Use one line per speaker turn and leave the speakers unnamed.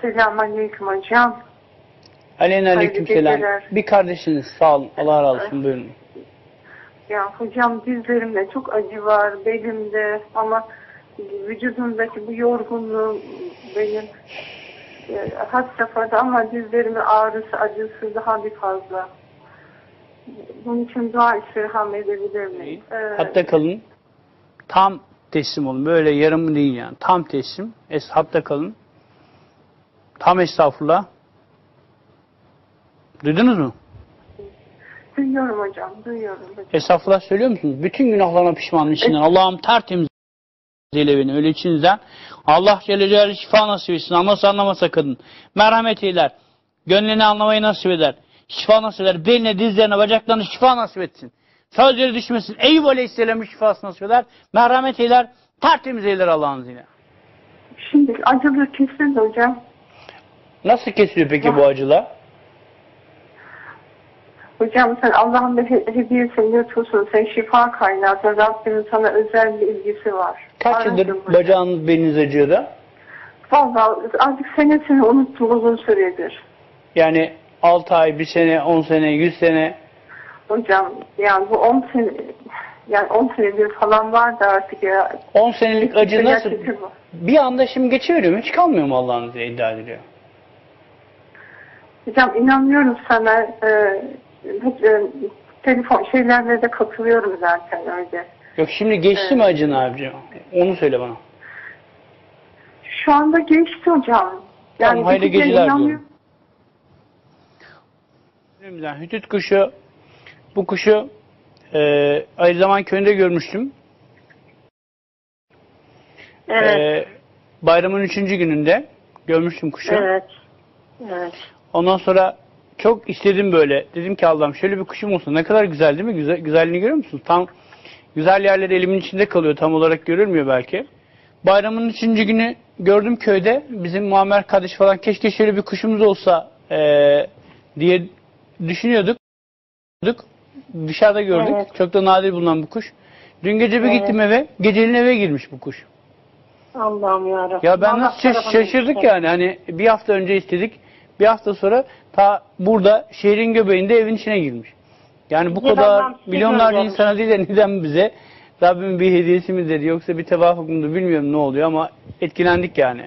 Selamünaleyküm hocam.
Aleyküm selam. Bir kardeşiniz sağ olun. Allah razı olsun buyurun.
Ya hocam dizlerimde çok acı var, belimde ama vücudumdaki bu yorgunluğum benim e, had safhada ama dizlerimin ağrısı, acısı daha bir fazla. Bunun için dua istirham edebilir miyim? Ee,
Hatta kalın. Tam teslim olun. Böyle yarım değil yani. Tam teslim. Es hatta kalın. Tam estağfurullah. Duydunuz mu?
duyuyorum hocam, duyuyorum. hocam.
Estağfurullah söylüyor musunuz? Bütün günahlarına pişmanım içinden. Allah'ım tertemiz eyle beni öyle içinizden. Allah Celle Celaluhu şifa nasip etsin. Anlasa anlamasa kadın. Merhamet eyler. Gönlünü anlamayı nasip eder. Şifa nasip eder. Beline, dizlerine, bacaklarına şifa nasip etsin. Sözleri düşmesin. Eyüp Aleyhisselam'ın şifası nasip eder. Merhamet eyler. Tertemiz eyler Allah'ın izniyle.
Şimdi acılı kesildi hocam.
Nasıl kesiliyor peki bu acılar?
Hocam sen Allah'ın bir he- hediyesini lütfusun. Sen şifa kaynağısın. Rabbimin sana özel bir ilgisi var.
Kaç yıldır
Aradım hocam.
bacağınız beliniz acıyor da?
Vallahi artık senesini unuttum uzun süredir.
Yani 6 ay, 1 sene, 10 sene, 100 sene.
Hocam yani bu 10 sene yani 10 senedir falan vardı artık ya.
10 senelik acı
Hiçbir
nasıl? Bir anda şimdi geçiveriyor mu? Hiç kalmıyor mu Allah'ın izniyle iddia ediliyor?
Hocam inanıyorum sana. E, hep, e, telefon şeylerle de katılıyorum zaten öyle.
Yok şimdi geçti mi acın abicim? Onu söyle bana.
Şu anda geçti hocam.
Tamam, hayırlı
de
geceler
inanıyorum.
diyorum. Hütüt kuşu, bu kuşu e, aynı zaman köyünde görmüştüm.
Evet,
E, bayramın üçüncü gününde görmüştüm kuşu.
evet, evet.
Ondan sonra çok istedim böyle. Dedim ki Allah'ım şöyle bir kuşum olsa ne kadar güzel değil mi? Güzel, güzelliğini görüyor musunuz? Tam güzel yerler elimin içinde kalıyor. Tam olarak görülmüyor belki. Bayramın üçüncü günü gördüm köyde. Bizim Muammer kardeş falan keşke şöyle bir kuşumuz olsa eee, diye düşünüyorduk. Dışarıda gördük.
Evet.
Çok da nadir bulunan bu kuş. Dün gece bir
Evet.
gittim eve. Gecenin eve girmiş bu kuş.
Allah'ım yarabbim.
Ya ben
Allah
nasıl şaş- şaşırdık yani. Hani bir hafta önce istedik. Bir hafta sonra ta burada şehrin göbeğinde evin içine girmiş. Yani bu kadar milyonlarca insana değil de neden bize Rabbimin bir hediyesi midir yoksa bir tevafuk mudur bilmiyorum ne oluyor ama etkilendik yani.